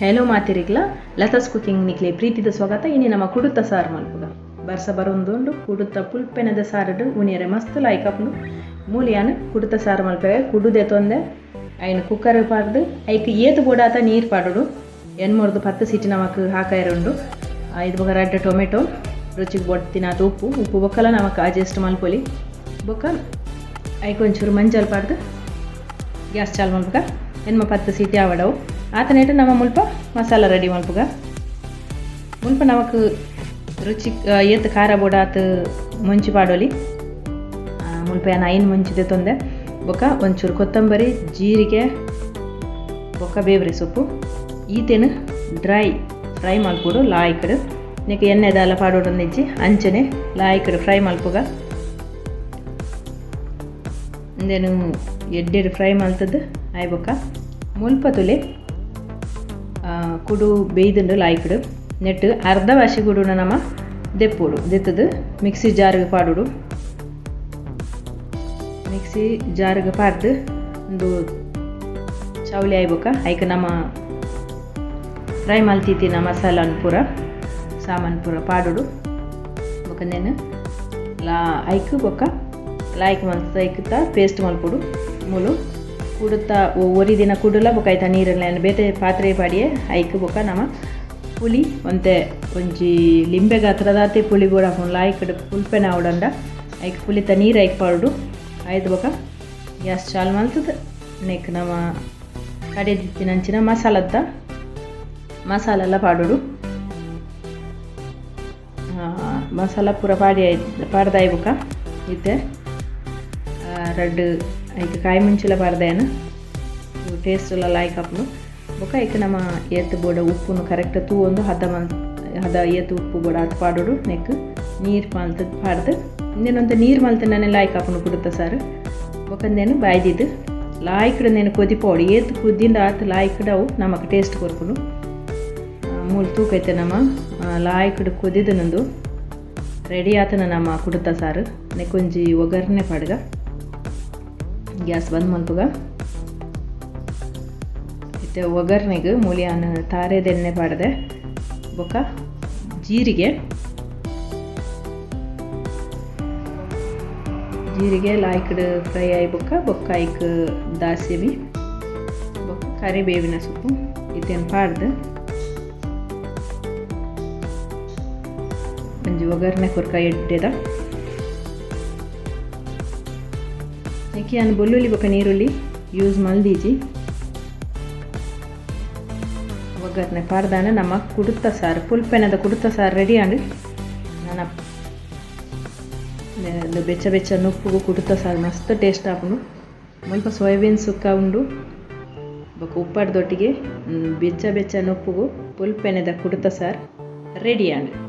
Hello ಮಾತಿರಿಗ್ಲ. Latha's cooking ನಿಕ್ಲೆ ಪ್ರೀತಿದ ಸ್ವಾಗತ. ಇನಿ ನಮ್ಮ ಕುಡುತ್ತ ಸಾರು ಮಲ್ಪುಗ ಬರ್ಸ ಬರೊಂದುಂಡು ಕುಡುತ್ತ ಪುಲ್ಪೆನದ ಸಾರಡು ಉಣಿಯರೆ ಮಸ್ತ್ ಲಾಯ್ಕಪ್ನು ಮೂಲಿಯಾನ ಕುಡುತ್ತ ಸಾರು ಮಲ್ಪೆಗ ಕುಡುದೆ ತೊಂದೆ. ಅಯ್ನ ಕುಕ್ಕರ್ ಪಾಡ್ದು. ಐಕ್ ಏತು ಬೋಡಾತ ನೀರ್ ಪಾಡುಡು. ಎನ್ಮೂರ್ದು ಪತ್ತು ಸಿಟಿ ನಮಕ್ ಹಾಕೈರುಂಡು. ಐದು ಬೊಕ ರಡ್ಡ ಟೊಮೆಟೊ. ರುಚಿಗೆ ಬೊಡ್ತಿನಾತ ಉಪ್ಪು ಉಪ್ಪು ಬೊಕ್ಕಲ ನಮಕ್ ಅಡ್ಜಸ್ಟ್ ಮಲ್ಪೊಲಿ. ಬೊಕ್ಕ ಐಕ್ ಒಂಚೂರು ಮಂಜಲ್ ಪಾಡ್ದು. ಗ್ಯಾಸ್ ಚಾಲ್ ಮಲ್ಪಗ ಎನ್ಮ ಪತ್ತು ಸಿಟಿ ಆವಡವು. ಆತನೇಟ ನಮ್ಮ ಮುಲ್ಪ ಮಸಾಲ ರೆಡಿ ಮಲ್ಪುಗ ಮುಲ್ಪ ನಮಕ್ ರುಚಿ ಏತ್ ಖಾರ ಬೋಡಾತ್ ಮುಂಚಿ ಪಾಡೋಲಿ. ಮುಲ್ಪ ಏನು ಐನ್ ಮುಂಚಿದೆ ತೊಂದೆ. ಬೊಕ್ಕ ಒಂಚೂರು ಕೊತ್ತಂಬರಿ, ಜೀರಿಗೆ ಬೊಕ್ಕ ಬೇಬ್ರಿ ಸೊಪ್ಪು. ಈತೇನು ಡ್ರೈ, ಫ್ರೈ ಮಲ್ಪುಡು ಲಾಯ್ಕಡು ನೆಕ್ ಎಣ್ಣೆ ದಾಲ ಪಾಡೋಡು ನೆಜ್ಜಿ, ಅಂಚನೆ ಲಾಯ್ಕಡು ಫ್ರೈ ಮಲ್ಪುಗ ಇಂದೇನು ಎಡ್ಡೆಡು ಫ್ರೈ ಮಲ್ತದ್ದು ಆಯ್ ಮುಲ್ಪ ತುಲೆ ಕುಡು ಬೇಯ್ದುಂಡು ಲಾಯ್ಕಡು. ನೆಟ್ ಅರ್ಧ ವಾಶಿ ಕುಡುನ ನಮ್ಮ ದೆಪ್ಪುಡು. ದೆತ್ತದು ಮಿಕ್ಸಿ ಜಾರ್ಗೆ ಪಾಡುಡು. ಮಿಕ್ಸಿ ಜಾರ್ಗೆ ಪಾಡ್ದು ಒಂದು ಚೌಲಿ ಆಯ್ಬೇಕ. ಐಕ ನಮ್ಮ ಫ್ರೈ ಮಲ್ತಿತ್ತಿನ ಮಸಾಲನ್ ಪೂರ, ಸಾಮಾನು ಪೂರ ಪಾಡುಡು. ಬೊಕಂದೇನು ಲಾ ಐಕ್ ಬೊಕ್ಕ ಲಾಯ್ಕ್ ಮಲ್ತ ಐಕ್ತ ಪೇಸ್ಟ್ ಮಲ್ಪುಡು. ಮೂಲು ಕುಡುತ್ತ ಒರಿ ದಿನ ಕುಡುಲ ಬೊಕ ಐತ ನೀರಲ್ಲ ಬೇತೆ ಪಾತ್ರೆ ಪಾಡಿಯೆ, ಐಕ್ ಬೊಕ ನಮ್ಮ ಪುಲಿ ಒಂತೆ ಒಂಜಿ ಲಿಂಬೆ ಗಾತ್ರದಾತೆ ಪುಲಿ ಬೋಡ ಹಾಕೊಂಡು ಲಾಯ್ಕಡ್ ಪುಲ್ಪೆನ ಅವಡಂಡ. ಐಕ್ ಪುಲಿತ ನೀರು ಐಕ್ ಪಾಡುಡು. ಆಯ್ತು ಬೊಕ, ಗ್ಯಾಸ್ ಚಾಲ್ ಮಲ್ತದ ನೆಕ್ ನಮ್ಮ ಕಡೆ ದಿತ್ತಿನಂಚಿನ ಮಸಾಲದ್ದ. ಮಸಾಲ ಎಲ್ಲ ಪಾಡೋಡು ಮಸಾಲ ಪೂರ ಪಾಡಿ ಆಯ್ತು ಬೊಕ. ಇತ್ತೆ ರಡ್ಡ್ ಐಕ್ ಕಾಯಿ ಮುಂಚಿಲ ಬರ್ದೇನ ಟೇಸ್ಟ್ ಎಲ್ಲ ಲಾಯ್ಕ್ ಆಪ್ನು ಬೊಕ ಐಕ್ ನಮ ಏತ್ ಬೋಡ ಉಪ್ಪುನು ಕರೆಕ್ಟ್ ತೂ ಒಂದು ಹದ ಹದ ಏತ್ ಉಪ್ಪು ಬೋಡ ಅತ್ ಪಾಡೋಡು ನೆಕ್ ನೀರು ಮಲ್ತ ಪಾಡ್ದು. ಇನ್ನೇನೊಂದು ನೀರು ಮಲ್ತ ನಾನೇ ಲಾಯ್ಕ್ ಆಪ್ನು ಕೊಡುತ್ತ ಸರ್ ಬೊಕಂದೇನು ಬಾಯ್ದಿದ್ದು. ಲಾಯ್ಕಡ ನೇನು ಕೊದಿಪೋಡು. ಏತ್ ಕುದ್ದಿಂದ ಆತ ಲಾಯ್ಕಡವು ನಮಕ್ ಟೇಸ್ಟ್ ಕೊರ್ಕೊಂಡು ಮೂಲು ತೂಕೈತೆ ನಮ್ಮ. ಲಾಯ್ಕಡ ಕೊದಿದ್ದು ನಂದು. ರೆಡಿ ಆತನ ನಮ್ಮ ಕುಡುತ್ತ ಸಾರು. ನೆಕ್ಕೊಂಜಿ ಒಗ್ಗರಣೆ ಪಾಡ್ಗ. ಗ್ಯಾಸ್ ಬಂದ್ ಮಲ್ಪಗ ಮತ್ತೆ ಒಗ್ಗರಣೆಗೆ ಮೂಲಿಯಾನ ತಾರೆದೆಣ್ಣೆ ಪಾಡ್ದೆ. ಬೊಕ್ಕ ಜೀರಿಗೆ. ಜೀರಿಗೆ, ಲಾಯ್ಕಡ್ ಫ್ರೈ ಆಯ್ ಬೊಕ್ಕ ಬೊಕ್ಕ ಐಕ್ ದಾಸಿಬಿ ಬೊಕ್ಕ ಕರಿಬೇವಿನ ಸೊಪ್ಪು. ಇದೇನು ಪಾಡ್ದು. ಒಂಜಿ ಒಗ್ಗರಣೆ ಕೊರ್ಕ ಎಡ್ಡೆದ. ನಾನು ಬೆಳ್ಳುಳ್ಳಿ ಬೊಕ್ಕ ನೀರುಳ್ಳಿ ಯೂಸ್ ಮಲ್ದೀಜಿ? ಒಗ್ಗರಣೆ ಪಾಡ್ದಾನ ನಮ್ಮ ಕುಡುತ್ತ ಸಾರು, ಪುಲ್ಪೆನದ ಕುಡುತ್ತ ಸಾರು ರೆಡಿ ಆಂಡ್. ನಾನು ಬೆಚ್ಚ ಬೆಚ್ಚ ನುಪ್ಪುಗು ಕುಡುತ್ತ ಸಾರು ಮಸ್ತ್ ಟೇಸ್ಟ್ ಆಪುಂಡು. ಮುಲ್ಪ ಸೋಯಾಬೀನ್ ಸುಕ್ಕ ಉಂಡು. ಬೊಕ ಉಪ್ಪಾಡ್ದೊಟ್ಟಿಗೆ ಬೆಚ್ಚ ಬೆಚ್ಚ ನುಪ್ಪುಗು, ಪುಲ್ಪೆನೆದ ಕುಡುತ್ತ ಸಾರು ರೆಡಿ ಆಂಡು.